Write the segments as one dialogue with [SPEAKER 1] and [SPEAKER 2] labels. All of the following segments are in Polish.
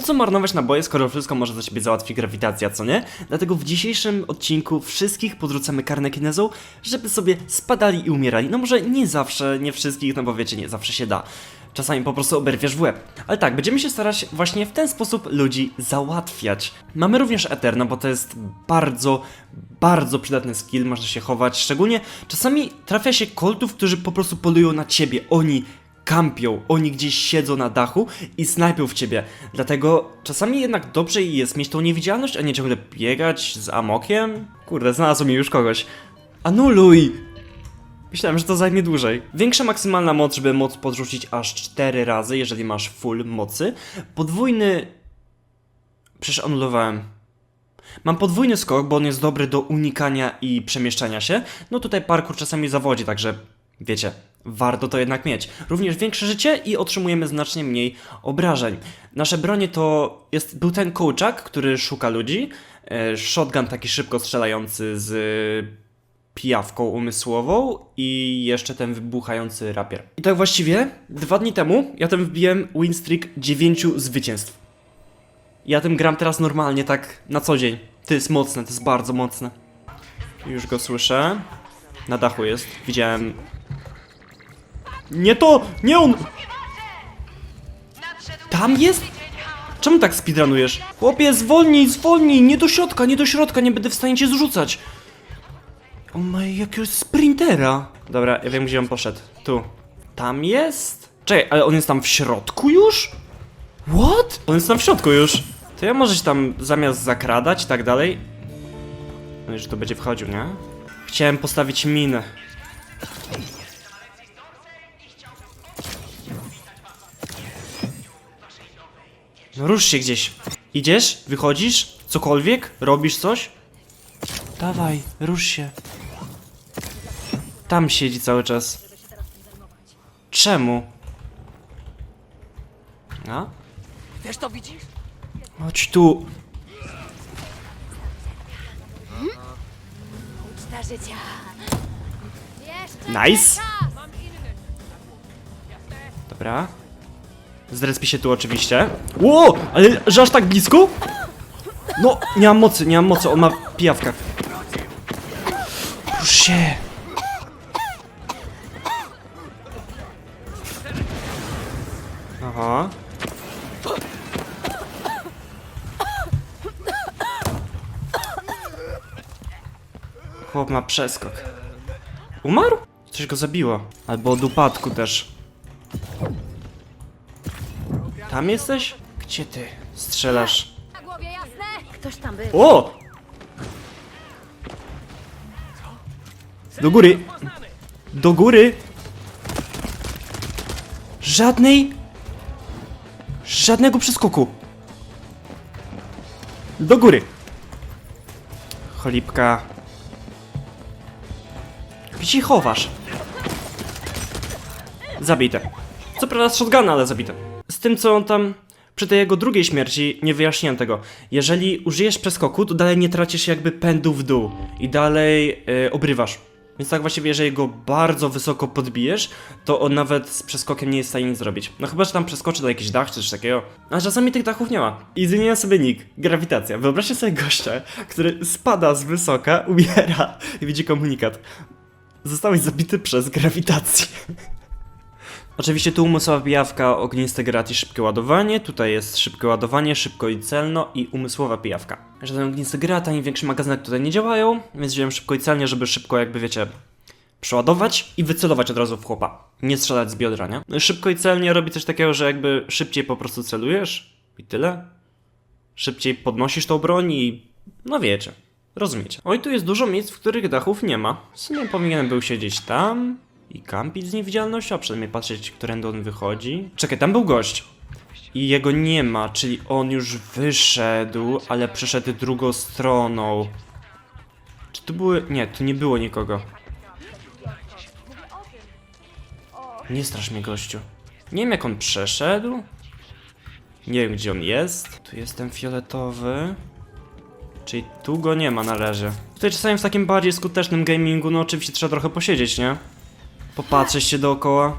[SPEAKER 1] Po co marnować naboje, skoro wszystko może za siebie załatwi grawitacja, co nie? Dlatego w dzisiejszym odcinku wszystkich podrzucamy karne kinezą, żeby sobie spadali i umierali. No może nie zawsze, nie wszystkich, no bo wiecie, nie zawsze się da. Czasami po prostu oberwiesz w łeb. Ale tak, będziemy się starać właśnie w ten sposób ludzi załatwiać. Mamy również Eterno, bo to jest bardzo, bardzo przydatny skill, można się chować. Szczególnie czasami trafia się koltów, którzy po prostu polują na ciebie. Oni kampią, oni gdzieś siedzą na dachu i snajpią w ciebie. Dlatego czasami jednak dobrze jest mieć tą niewidzialność, a nie ciągle biegać z amokiem. Kurde, znalazłem już kogoś. Anuluj! Myślałem, że to zajmie dłużej. Większa maksymalna moc, żeby móc podrzucić aż 4 razy, jeżeli masz full mocy. Podwójny... Przecież anulowałem. Mam podwójny skok, bo on jest dobry do unikania i przemieszczania się. No tutaj parkour czasami zawodzi, także wiecie, warto to jednak mieć. Również większe życie i otrzymujemy znacznie mniej obrażeń. Nasze bronie to jest, był ten kołczak, który szuka ludzi. e, Shotgun taki szybko strzelający z pijawką umysłową i jeszcze ten wybuchający rapier. I tak właściwie dwa dni temu ja tam wbiłem win streak 9 zwycięstw. Ja tym gram teraz normalnie, tak na co dzień. To jest mocne, to jest bardzo mocne. Już go słyszę. Na dachu jest. Widziałem. Nie to! Nie on! Tam jest? Czemu tak speedrunujesz? Chłopie, zwolnij, zwolnij! Nie do środka, nie do środka, nie będę w stanie cię zrzucać. O my, jakiegoś sprintera. Dobra, ja wiem gdzie on poszedł. Tu. Tam jest? Czekaj, ale on jest tam w środku już? What? On jest tam w środku już. To ja może się tam zamiast zakradać i tak dalej. No już to będzie wchodził, nie? Chciałem postawić minę. No rusz się gdzieś. Idziesz? Wychodzisz? Cokolwiek? Robisz coś? Dawaj, rusz się. Tam siedzi cały czas. Czemu? A?
[SPEAKER 2] Też to widzisz?
[SPEAKER 1] Chodź tu.
[SPEAKER 3] Uczta życia. Jeszcze
[SPEAKER 1] Nice. Dobra. Zrespi się tu oczywiście. Ło! Ale że aż tak blisko? No, nie mam mocy, nie mam mocy, on ma pijawkę. Rusz się. Aha. Chłop ma przeskok. Umarł? Coś go zabiło. Albo od upadku też. Tam jesteś? Gdzie ty strzelasz?
[SPEAKER 3] na głowie, jasne? Ktoś tam był.
[SPEAKER 1] O! Do góry! Do góry! Żadnej... Żadnego przeskoku! Do góry! Cholipka. Gdzie chowasz? Zabite. Co prawda z shotguna, ale zabite. Z tym, co on tam... Przy tej jego drugiej śmierci nie wyjaśniłem tego. Jeżeli użyjesz przeskoku, to dalej nie tracisz jakby pędu w dół. I dalej yy, obrywasz. Więc tak właściwie, jeżeli go bardzo wysoko podbijesz, to on nawet z przeskokiem nie jest w stanie nic zrobić. No chyba, że tam przeskoczy do jakiś dach czy coś takiego. A czasami tych dachów nie ma. I zmieniam sobie nick. Grawitacja. Wyobraźcie sobie gościa, który spada z wysoka, umiera i widzi komunikat. Zostałeś zabity przez grawitację. Oczywiście tu umysłowa pijawka, ognisty grat i szybkie ładowanie. Tutaj jest szybkie ładowanie, szybko i celno i umysłowa pijawka. Żaden ognisty grat ani większy magazynek tutaj nie działają, więc wziąłem szybko i celnie, żeby szybko jakby wiecie przeładować i wycelować od razu w chłopa. Nie strzelać z biodra, nie? No Szybko i celnie robi coś takiego, że jakby szybciej po prostu celujesz i tyle. Szybciej podnosisz tą broń i no wiecie. Rozumiecie. Oj, tu jest dużo miejsc, w których dachów nie ma. W sumie powinienem był siedzieć tam i kampić z niewidzialnością, a przynajmniej patrzeć, którędy on wychodzi. Czekaj, tam był gość. I jego nie ma, czyli on już wyszedł, ale przeszedł drugą stroną. Czy tu były... Nie, tu nie było nikogo. Nie strasz mnie, gościu. Nie wiem, jak on przeszedł. Nie wiem, gdzie on jest. Tu jestem fioletowy. Czyli tu go nie ma na razie. Tutaj czasami w takim bardziej skutecznym gamingu, no oczywiście trzeba trochę posiedzieć, nie? Popatrzeć się dookoła.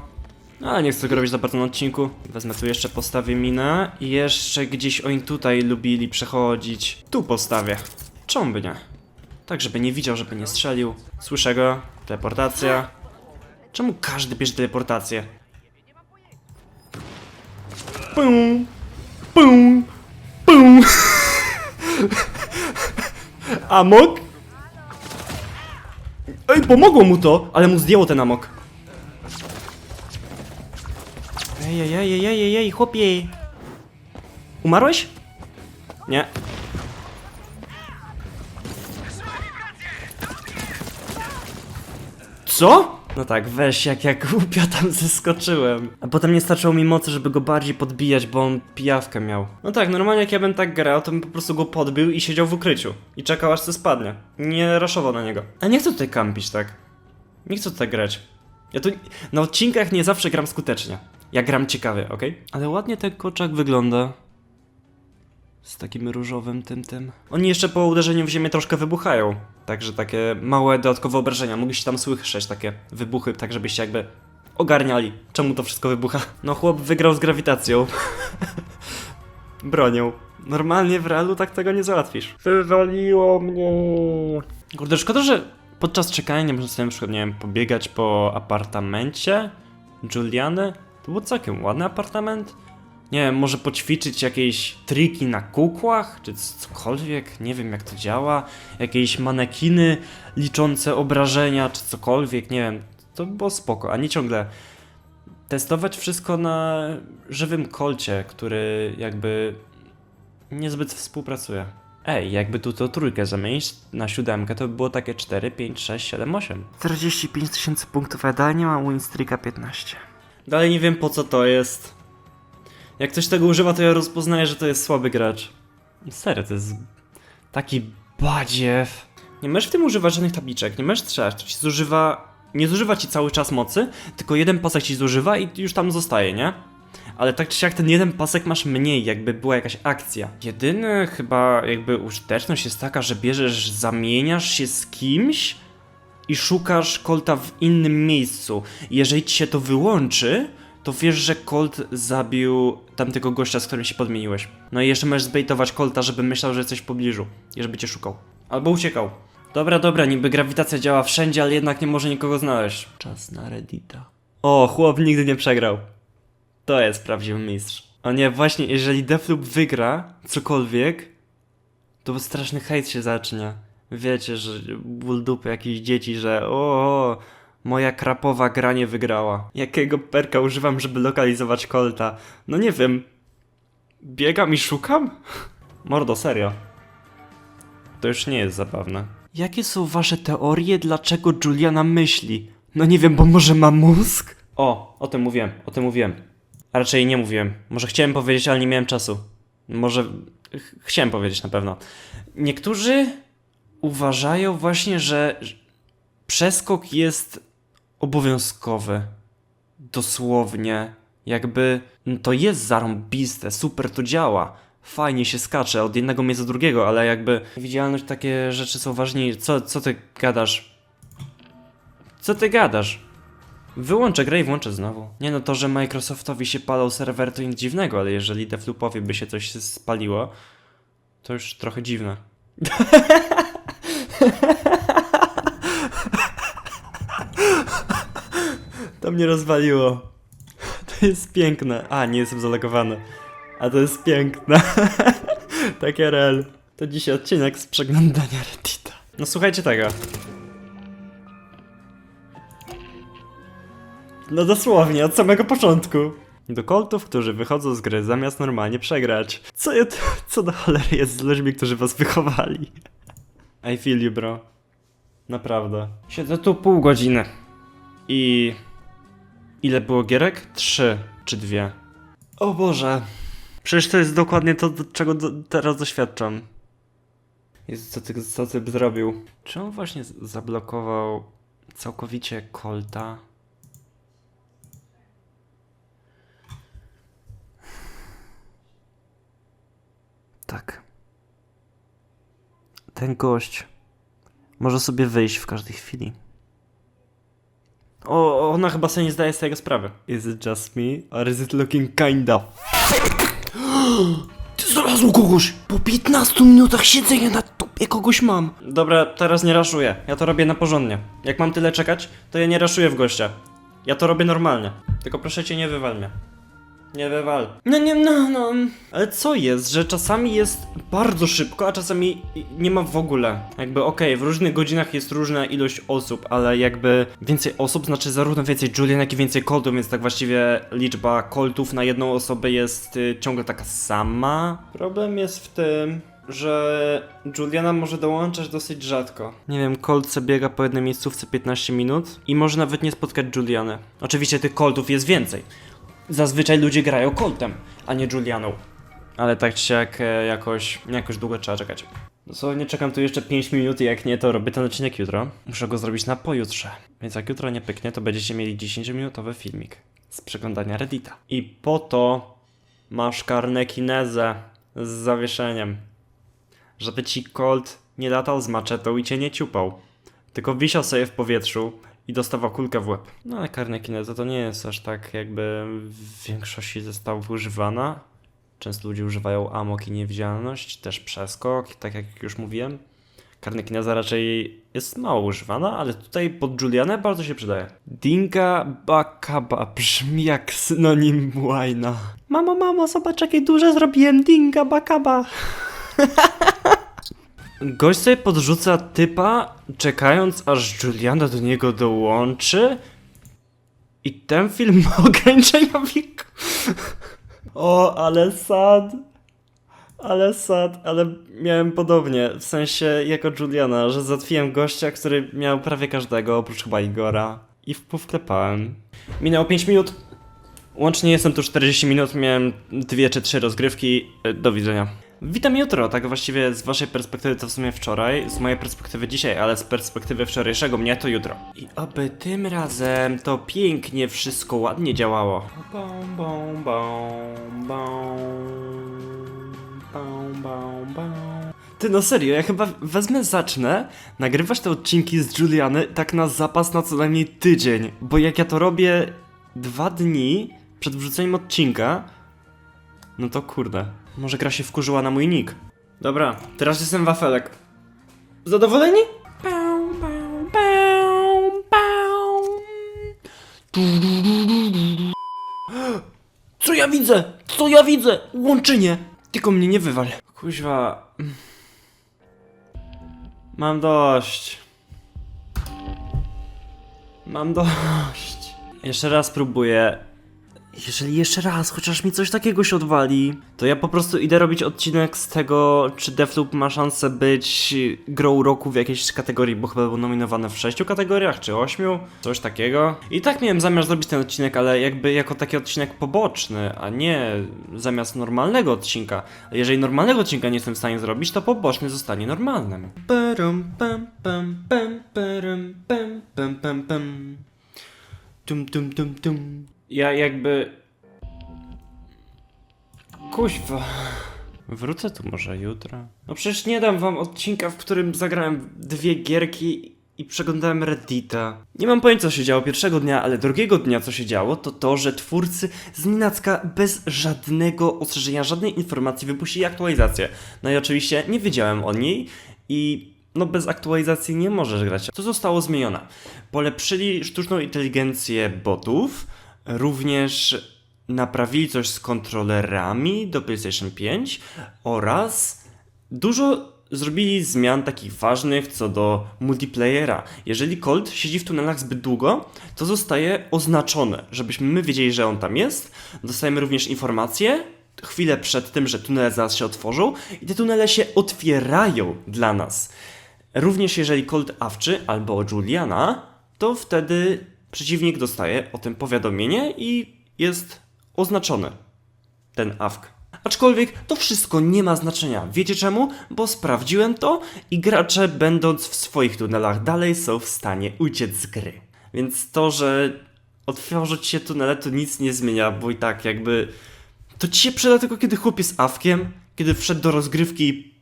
[SPEAKER 1] Ale nie chcę tego robić za bardzo na odcinku. Wezmę tu jeszcze, postawię minę. I jeszcze gdzieś oni tutaj lubili przechodzić. Tu postawię. Czemu by nie? Tak, żeby nie widział, żeby nie strzelił. Słyszę go. Teleportacja. Czemu każdy bierze teleportację? Pum, pum, pum. Amok? Ej, pomogło mu to, ale mu zdjęło ten amok. Ej, ej, ej, ej, ej, ej, chłopie. Umarłeś? Nie. Co? No tak, weź, jak jak głupio tam zeskoczyłem. A potem nie starczyło mi mocy, żeby go bardziej podbijać, bo on pijawkę miał. No tak, normalnie jak ja bym tak grał, to bym po prostu go podbił i siedział w ukryciu. I czekał aż co spadnie. Nie raszował na niego. A nie chcę tutaj kampić, tak? Nie chcę tutaj grać. Ja tu na odcinkach nie zawsze gram skutecznie. Ja gram ciekawie, ok? Ale ładnie ten koczak wygląda. Z takim różowym tym tym. Oni jeszcze po uderzeniu w ziemię troszkę wybuchają. Także takie małe dodatkowe obrażenia. Mogliście tam słyszeć takie wybuchy, tak żebyście jakby ogarniali, czemu to wszystko wybucha. No chłop wygrał z grawitacją. Bronią. Normalnie w realu tak tego nie załatwisz. Wywaliło mnie. Kurde, szkoda, że podczas czekania nie można sobie na przykład, nie wiem, pobiegać po apartamencie Juliany. To był całkiem ładny apartament. Nie wiem, może poćwiczyć jakieś triki na kukłach, czy cokolwiek, nie wiem jak to działa. Jakieś manekiny liczące obrażenia, czy cokolwiek, nie wiem. To by było spoko, a nie ciągle testować wszystko na żywym kolcie, który jakby niezbyt współpracuje. Ej, jakby tu to trójkę zamienić na siódemkę, to by było takie 4, 5, 6, 7, 8. 45 tysięcy punktów, a dalej nie mam Winstreaka 15. Dalej nie wiem po co to jest. Jak ktoś tego używa, to ja rozpoznaję, że to jest słaby gracz. Serio, to jest taki badziew. Nie możesz w tym używać żadnych tabliczek, nie możesz trzeć, to ci zużywa... Nie zużywa ci cały czas mocy, tylko jeden pasek ci zużywa i już tam zostaje, nie? Ale tak czy siak ten jeden pasek masz mniej, jakby była jakaś akcja. Jedyny chyba jakby użyteczność jest taka, że bierzesz, zamieniasz się z kimś i szukasz kolta w innym miejscu. Jeżeli ci się to wyłączy, to wiesz, że Colt zabił tamtego gościa, z którym się podmieniłeś. No i jeszcze możesz zbejtować Colta, żeby myślał, że jesteś w pobliżu i żeby cię szukał. Albo uciekał. Dobra, dobra, niby grawitacja działa wszędzie, ale jednak nie może nikogo znaleźć. Czas na Reddita. O, chłop nigdy nie przegrał. To jest prawdziwy mistrz. O nie, właśnie, jeżeli Deathloop wygra cokolwiek, to straszny hejt się zacznie. Wiecie, że ból dupy jakichś dzieci, że o, moja krapowa gra nie wygrała. Jakiego perka używam, żeby lokalizować Colta? No nie wiem. Biegam i szukam? Mordo, serio. To już nie jest zabawne. Jakie są wasze teorie, dlaczego Juliana myśli? No nie wiem, bo może ma mózg? O, o tym mówiłem, o tym mówiłem. A raczej nie mówiłem. Może chciałem powiedzieć, ale nie miałem czasu. Może ch- chciałem powiedzieć na pewno. Niektórzy uważają właśnie, że przeskok jest obowiązkowy. Dosłownie. Jakby no to jest zarąbiste, super to działa. Fajnie się skacze od jednego miejsca do drugiego, ale jakby widzialność takie rzeczy są ważniejsze. Co, co ty gadasz? Co ty gadasz? Wyłączę grę i włączę znowu. Nie no, to, że Microsoftowi się palą serwer to nic dziwnego, ale jeżeli Deathloopowi by się coś spaliło, to już trochę dziwne. To mnie rozwaliło. To jest piękne. A, nie jestem zalegowany. A to jest piękne. Takie rel. To dzisiaj odcinek z przeglądania Reddita. No słuchajcie tego. No dosłownie, od samego początku. Do koltów, którzy wychodzą z gry zamiast normalnie przegrać. Co, ja, co do cholery jest z ludźmi, którzy was wychowali? I feel you, bro. Naprawdę. Siedzę tu pół godziny. I... Ile było gierek? Trzy czy dwie. O Boże. Przecież to jest dokładnie to, do czego do, teraz doświadczam. Jezu, co ty, co ty zrobił? Czy on właśnie zablokował całkowicie Colta? Tak. Ten gość może sobie wyjść w każdej chwili. O, ona chyba sobie nie zdaje z tego sprawy. Is it just me? Or is it looking kinda Ty znalazł kogoś! Po 15 minutach siedzenia na tupie kogoś mam. Dobra, teraz nie raszuję. Ja to robię na porządnie. Jak mam tyle czekać, to ja nie raszuję w gościa. Ja to robię normalnie. Tylko proszę cię, nie wywal mnie. Nie wywal. No nie, no, no. Ale co jest, że czasami jest bardzo szybko, a czasami nie ma w ogóle. Jakby okej, w różnych godzinach jest różna ilość osób, ale jakby więcej osób znaczy zarówno więcej Julian, jak i więcej koltów, więc tak właściwie liczba koltów na jedną osobę jest y, ciągle taka sama. Problem jest w tym, że Juliana może dołączać dosyć rzadko. Nie wiem, Colt biega po jednej miejscówce 15 minut i może nawet nie spotkać Juliany. Oczywiście tych Coltów jest więcej. Zazwyczaj ludzie grają Coltem, a nie Julianą. Ale tak czy jak e, jakoś, jakoś długo trzeba czekać. Dosłownie czekam tu jeszcze 5 minut i jak nie, to robię ten odcinek jutro. Muszę go zrobić na pojutrze. Więc jak jutro nie pyknie, to będziecie mieli 10-minutowy filmik z przeglądania Reddita. I po to masz karnekinezę z zawieszeniem. Żeby ci Colt nie latał z maczetą i cię nie ciupał. Tylko wisiał sobie w powietrzu i dostawał kulkę w łeb. No ale karnekineza to nie jest aż tak jakby w większości zestawów używana. Często ludzie używają amok i niewidzialność, też przeskok, tak jak już mówiłem. Karnekineza raczej jest mało używana, ale tutaj pod Julianę bardzo się przydaje. Dinga Bakaba brzmi jak synonim łajna. Mamo, mamo, zobacz jakie duże zrobiłem Dinga Bakaba. Gość sobie podrzuca typa, czekając aż Juliana do niego dołączy. I ten film ma ograniczenia wieku. O, ale sad. Ale sad, ale miałem podobnie, w sensie jako Juliana, że zatwiłem gościa, który miał prawie każdego, oprócz chyba Igora. I powklepałem. Minęło 5 minut. Łącznie jestem tu 40 minut, miałem dwie czy trzy rozgrywki. E, Do widzenia. Witam jutro, tak właściwie z waszej perspektywy to w sumie wczoraj, z mojej perspektywy dzisiaj, ale z perspektywy wczorajszego mnie to jutro. I oby tym razem to pięknie wszystko ładnie działało. Ty no serio, ja chyba wezmę, zacznę nagrywać te odcinki z Juliany tak na zapas na co najmniej tydzień, bo jak ja to robię dwa dni przed wrzuceniem odcinka, no to kurde. Może gra się wkurzyła na mój nick. Dobra, teraz jestem wafelek. Zadowoleni? Du, du, du, du, du. Co ja widzę? Co ja widzę? Łączynie! Tylko mnie nie wywal. Kuźwa. Mam dość. Mam dość. Jeszcze raz próbuję. Jeżeli jeszcze raz, chociaż mi coś takiego się odwali, to ja po prostu idę robić odcinek z tego, czy Deathloop ma szansę być grą roku w jakiejś kategorii, bo chyba był nominowany w sześciu kategoriach, czy ośmiu, coś takiego. I tak miałem zamiar zrobić ten odcinek, ale jakby jako taki odcinek poboczny, a nie zamiast normalnego odcinka. Jeżeli normalnego odcinka nie jestem w stanie zrobić, to poboczny zostanie normalnym. Parum, pam, pam, pam, parum, pam, pam, pam, pam. Tum, tum, tum, tum. Ja jakby... Kuźwa. Wrócę tu może jutro. No przecież nie dam wam odcinka, w którym zagrałem dwie gierki i przeglądałem Reddita. Nie mam pojęcia, co się działo pierwszego dnia, ale drugiego dnia, co się działo, to to, że twórcy z Ninacka bez żadnego ostrzeżenia, żadnej informacji wypuścili aktualizację. No i oczywiście nie wiedziałem o niej i no bez aktualizacji nie możesz grać. Co zostało zmienione? Polepszyli sztuczną inteligencję botów, również naprawili coś z kontrolerami do PlayStation 5 oraz dużo zrobili zmian takich ważnych co do multiplayera. Jeżeli Colt siedzi w tunelach zbyt długo, to zostaje oznaczone, żebyśmy my wiedzieli, że on tam jest. Dostajemy również informacje chwilę przed tym, że tunele zaraz się otworzą i te tunele się otwierają dla nas. Również jeżeli Colt awczy albo Juliana, to wtedy przeciwnik dostaje o tym powiadomienie i jest oznaczony ten awk. Aczkolwiek to wszystko nie ma znaczenia. Wiecie czemu? Bo sprawdziłem to i gracze, będąc w swoich tunelach, dalej są w stanie uciec z gry. Więc to, że otworzą ci się tunele, to nic nie zmienia, bo i tak jakby. To ci się przyda tylko kiedy chłop jest awkiem, kiedy wszedł do rozgrywki i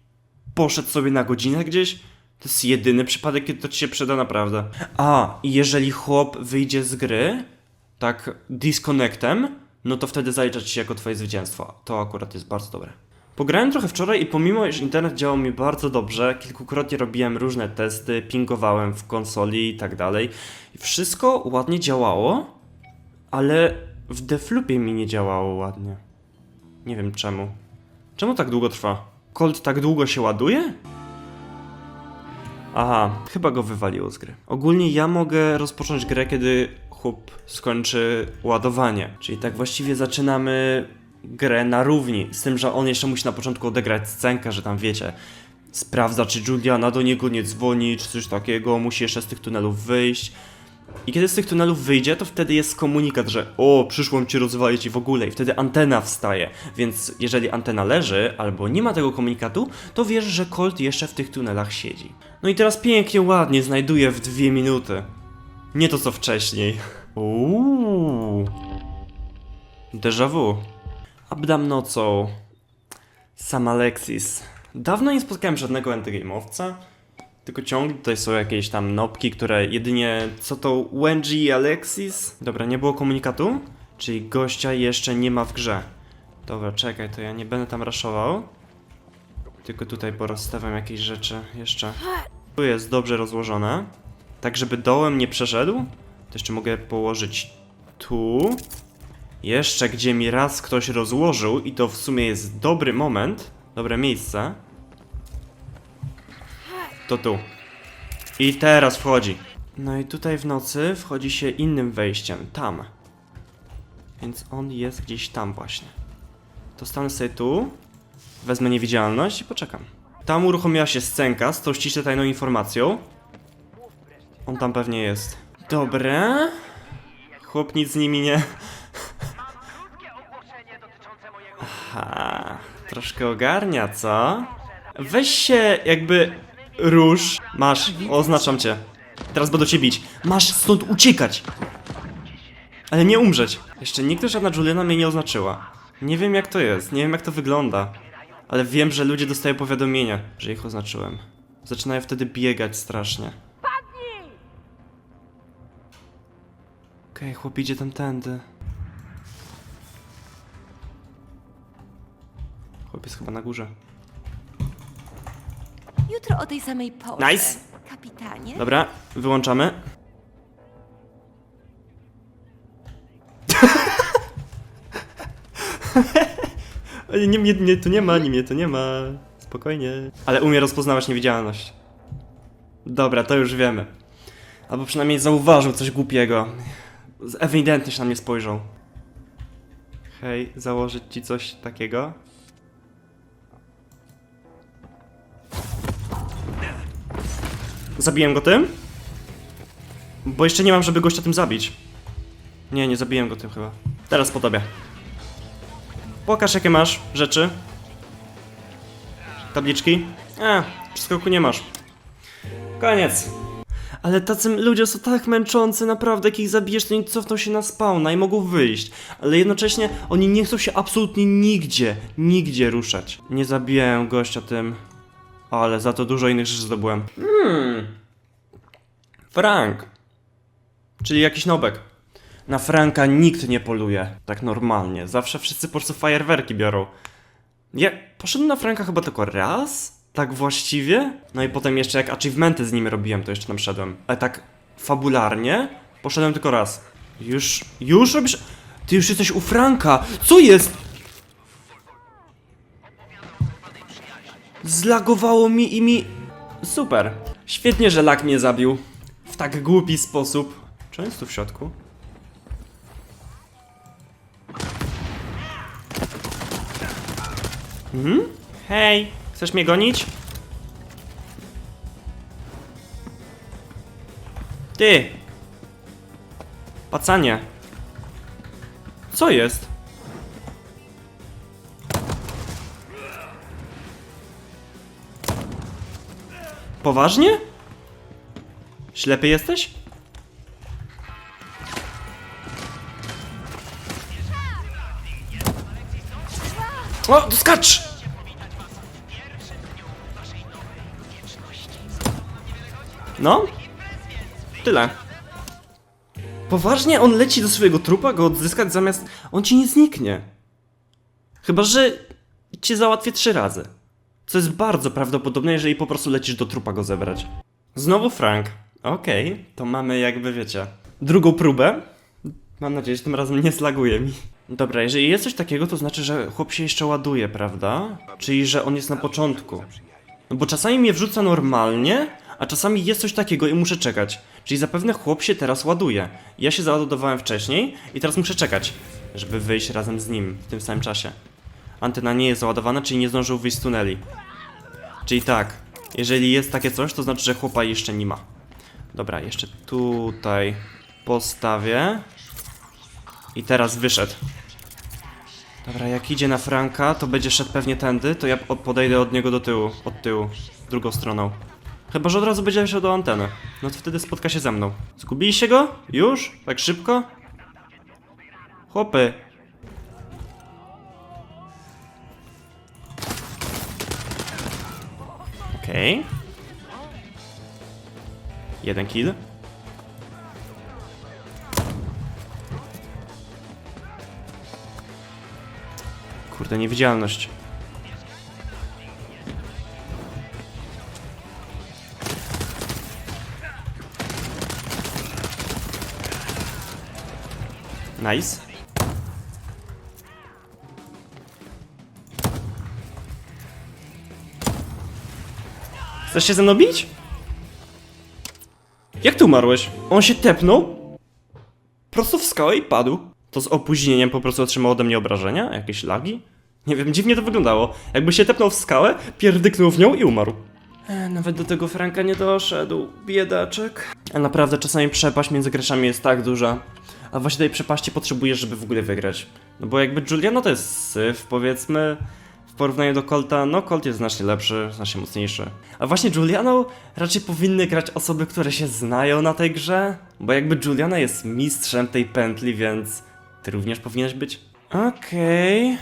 [SPEAKER 1] poszedł sobie na godzinę gdzieś. To jest jedyny przypadek, kiedy to ci się przyda naprawdę. A, jeżeli chłop wyjdzie z gry, tak disconnectem, no to wtedy zalicza ci się jako twoje zwycięstwo. To akurat jest bardzo dobre. Pograłem trochę wczoraj i pomimo, iż internet działał mi bardzo dobrze, kilkukrotnie robiłem różne testy, pingowałem w konsoli i tak dalej. Wszystko ładnie działało, ale w Deflupie mi nie działało ładnie. Nie wiem czemu. Czemu tak długo trwa? Colt tak długo się ładuje? Aha, chyba go wywaliło z gry. Ogólnie ja mogę rozpocząć grę, kiedy chłop skończy ładowanie. Czyli tak właściwie zaczynamy grę na równi. Z tym, że on jeszcze musi na początku odegrać scenkę, że tam wiecie. Sprawdza, czy Juliana do niego nie dzwoni, czy coś takiego. Musi jeszcze z tych tunelów wyjść. I kiedy z tych tunelów wyjdzie, to wtedy jest komunikat, że o, przyszłam cię rozwalić i w ogóle. I wtedy antena wstaje. Więc jeżeli antena leży, albo nie ma tego komunikatu, to wiesz, że Colt jeszcze w tych tunelach siedzi. No i teraz pięknie, ładnie znajduje w dwie minuty. Nie to co wcześniej. Uuu. Déjà vu. Abdam nocą. Sam Alexis. Dawno nie spotkałem żadnego endgame'owca. Tylko ciągle tutaj są jakieś tam nopki, które jedynie... Co to? Wenji i Alexis? Dobra, nie było komunikatu? Czyli gościa jeszcze nie ma w grze. Dobra, czekaj, to ja nie będę tam raszował. Tylko tutaj porozstawiam jakieś rzeczy jeszcze. Tu jest dobrze rozłożone. Tak, żeby dołem nie przeszedł. To jeszcze mogę położyć tu. Jeszcze gdzie mi raz ktoś rozłożył i to w sumie jest dobry moment. Dobre miejsce. To tu. I teraz wchodzi. No i tutaj w nocy wchodzi się innym wejściem. Tam. Więc on jest gdzieś tam właśnie. To stanę sobie tu. Wezmę niewidzialność i poczekam. Tam uruchomiła się scenka z tą ściśle tajną informacją. On tam pewnie jest. Dobra. Chłop nic z nimi nie... Aha, troszkę ogarnia, co? Weź się jakby rusz. Masz, oznaczam cię. Teraz będę cię bić. Masz stąd uciekać. Ale nie umrzeć. Jeszcze nigdy żadna Juliana mnie nie oznaczyła. Nie wiem jak to jest, nie wiem jak to wygląda. Ale wiem, że ludzie dostają powiadomienia, że ich oznaczyłem. Zaczynają wtedy biegać strasznie. Okej, chłop idzie tamtędy. Chłop jest chyba na górze.
[SPEAKER 2] Jutro o tej samej porze.
[SPEAKER 1] Nice.
[SPEAKER 2] Kapitanie.
[SPEAKER 1] Dobra, wyłączamy. Nie, mnie, mnie tu nie ma, nie mnie tu nie ma. Spokojnie. Ale umie rozpoznawać niewidzialność. Dobra, to już wiemy. Albo przynajmniej zauważył coś głupiego. Ewidentnie się na mnie spojrzał. Hej, założyć ci coś takiego? Zabiłem go tym? Bo jeszcze nie mam, żeby gościa tym zabić. Nie, nie zabiłem go tym chyba. Teraz po tobie. Pokaż jakie masz rzeczy. Tabliczki? A, przeskoku nie masz. Koniec. Ale tacy ludzie są tak męczący, naprawdę, jak ich zabijesz, to oni cofną się na spawna i mogą wyjść. Ale jednocześnie oni nie chcą się absolutnie nigdzie, nigdzie ruszać. Nie zabijają gościa tym. Ale za to dużo innych rzeczy zdobyłem. Hmm. Frank. Czyli jakiś nobek. Na Franka nikt nie poluje. Tak normalnie. Zawsze wszyscy po prostu fajerwerki biorą. Ja poszedłem na Franka chyba tylko raz. Tak właściwie. No i potem jeszcze jak achievementy z nim robiłem, to jeszcze tam szedłem. Ale tak fabularnie poszedłem tylko raz. Już, już robisz... Ty już jesteś u Franka. Co jest? Zlagowało mi i mi... Super. Świetnie, że lak mnie zabił. W tak głupi sposób. Czy on jest tu w środku? Mhm. Hej, chcesz mnie gonić? Ty! Pacanie. Co jest? Poważnie? Ślepy jesteś? O, skacz! No. Tyle. Poważnie on leci do swojego trupa go odzyskać zamiast... On ci nie zniknie. Chyba, że cię załatwię trzy razy. Co jest bardzo prawdopodobne, jeżeli po prostu lecisz do trupa go zebrać. Znowu Frank. Okej, to mamy jakby, wiecie, drugą próbę. Mam nadzieję, że tym razem nie slaguje mi. Dobra, jeżeli jest coś takiego, to znaczy, że chłop się jeszcze ładuje, prawda? Czyli, że on jest na początku. No bo czasami mnie wrzuca normalnie, a czasami jest coś takiego i muszę czekać. Czyli zapewne chłop się teraz ładuje. Ja się załadowałem wcześniej i teraz muszę czekać, żeby wyjść razem z nim w tym samym czasie. Antena nie jest załadowana, czyli nie zdążył wyjść z tuneli. Czyli tak, jeżeli jest takie coś, to znaczy, że chłopa jeszcze nie ma. Dobra, jeszcze tutaj postawię. I teraz wyszedł. Dobra, jak idzie na Franka, to będzie szedł pewnie tędy, to ja po- podejdę od niego do tyłu, od tyłu, drugą stroną. Chyba, że od razu będzie szedł do anteny. No to wtedy spotka się ze mną. Zgubiliście go? Już? Tak szybko? Chłopy. Okej. Jeden kill. Kurde, niewidzialność. Nice. Chcesz się ze mną bić? Jak ty umarłeś? On się tepnął? Prosto w skałę i padł. To z opóźnieniem po prostu otrzymał ode mnie obrażenia? Jakieś lagi? Nie wiem, dziwnie to wyglądało. Jakby się tepnął w skałę, pierdyknął w nią i umarł. E, nawet do tego Franka nie doszedł, biedaczek. A naprawdę czasami przepaść między graczami jest tak duża. A właśnie tej przepaści potrzebujesz, żeby w ogóle wygrać. No bo jakby Juliano to jest syf, powiedzmy. Porównaniu do Colta, no Colt jest znacznie lepszy, znacznie mocniejszy. A właśnie Juliano raczej powinny grać osoby, które się znają na tej grze. Bo jakby Juliana jest mistrzem tej pętli, więc ty również powinieneś być. Okej.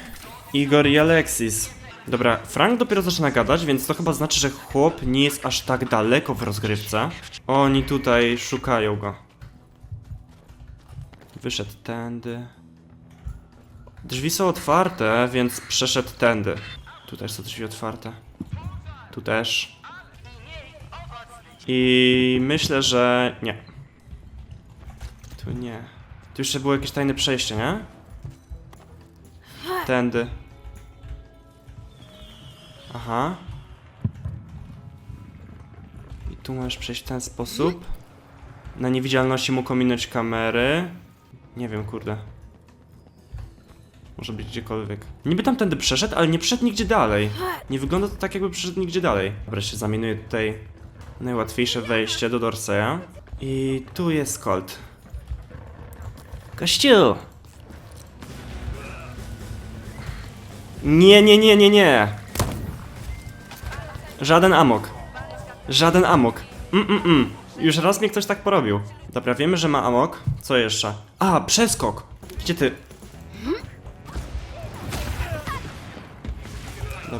[SPEAKER 1] Igor i Alexis. Dobra, Frank dopiero zaczyna gadać, więc to chyba znaczy, że chłop nie jest aż tak daleko w rozgrywce. Oni tutaj szukają go. Wyszedł tędy. Drzwi są otwarte, więc przeszedł tędy. Tu też są drzwi otwarte. Tu też. I myślę, że nie. Tu nie. Tu jeszcze było jakieś tajne przejście, nie? Tędy. Aha. I tu możesz przejść w ten sposób. Na niewidzialności mógł ominąć kamery. Nie wiem, kurde. Może być gdziekolwiek. Niby tamtędy przeszedł, ale nie przeszedł nigdzie dalej. Nie wygląda to tak, jakby przeszedł nigdzie dalej. Dobra, się tutaj najłatwiejsze wejście do Dorseya. I tu jest Colt. Kościół! Nie, nie, nie, nie, nie. Żaden amok. Żaden amok. Mm, mm, mm. Już raz mnie ktoś tak porobił. Dobra, wiemy, że ma amok. Co jeszcze? A, przeskok. Gdzie ty?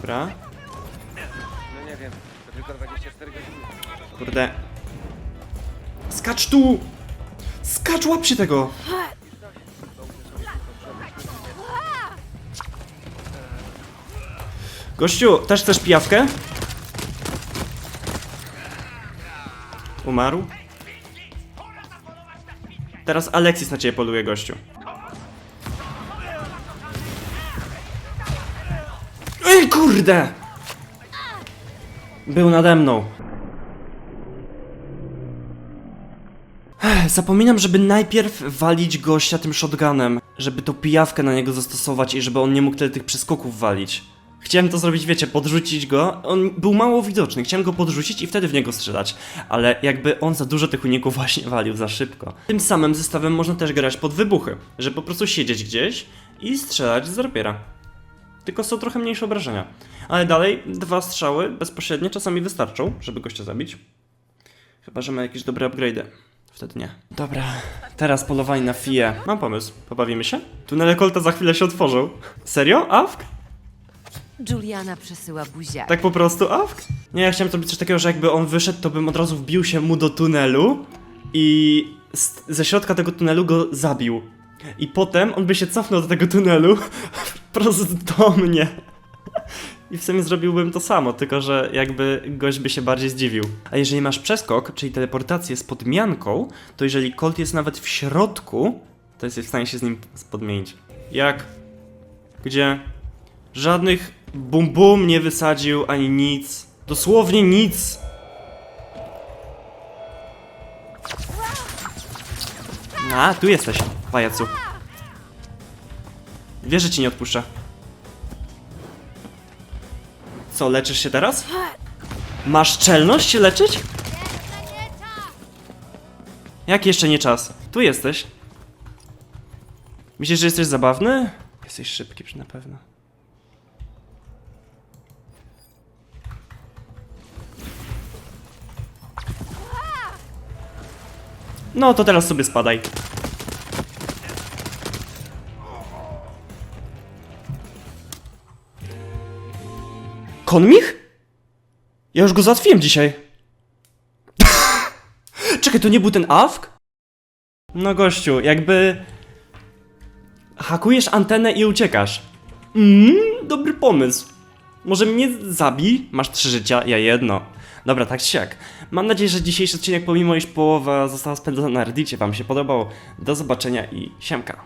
[SPEAKER 1] Dobra.
[SPEAKER 4] No nie wiem, to tylko 24 godziny.
[SPEAKER 1] Kurde. Skacz tu! Skacz, łap się tego! Gościu, też chcesz pijawkę? Umarł? Teraz Alexis na ciebie poluje, gościu. Ej, kurde! Był nade mną. Zapominam, żeby najpierw walić gościa tym shotgunem, żeby tą pijawkę na niego zastosować i żeby on nie mógł tyle tych przeskoków walić. Chciałem to zrobić, wiecie, podrzucić go. On był mało widoczny, chciałem go podrzucić i wtedy w niego strzelać. Ale jakby on za dużo tych uników właśnie walił za szybko. Tym samym zestawem można też grać pod wybuchy, żeby po prostu siedzieć gdzieś i strzelać z rapiera. Tylko są trochę mniejsze obrażenia. Ale dalej, dwa strzały bezpośrednie czasami wystarczą, żeby gościa zabić. Chyba, że ma jakieś dobre upgrade'y. Wtedy nie. Dobra, teraz polowanie na Fię. Mam pomysł. Pobawimy się? Tunele Colta za chwilę się otworzą. Serio? Awk?
[SPEAKER 2] Juliana przesyła buziak.
[SPEAKER 1] Tak po prostu, awk? Nie, ja chciałem zrobić coś takiego, że jakby on wyszedł, to bym od razu wbił się mu do tunelu i z, ze środka tego tunelu go zabił. I potem on by się cofnął do tego tunelu prosto do mnie. I w sumie zrobiłbym to samo, tylko że jakby gość by się bardziej zdziwił. A jeżeli masz przeskok, czyli teleportację z podmianką, to jeżeli Colt jest nawet w środku, to jesteś w stanie się z nim podmienić. Jak? Gdzie? Żadnych bum bum nie wysadził, ani nic. Dosłownie nic. A, tu jesteś, pajacu. Wiesz, że ci nie odpuszczę. Co, leczysz się teraz? Masz czelność się leczyć? Jak jeszcze nie czas? Tu jesteś. Myślisz, że jesteś zabawny? Jesteś szybki na pewno. No to teraz sobie spadaj. Konmich? Ja już go załatwiłem dzisiaj. Czekaj, to nie był ten AFK? No gościu, jakby... Hakujesz antenę i uciekasz. Mmm, dobry pomysł. Może mnie zabij? Masz trzy życia, ja jedno. Dobra, tak czy siak. Mam nadzieję, że dzisiejszy odcinek, pomimo iż połowa została spędzona na Reddicie, wam się podobał. Do zobaczenia i siemka.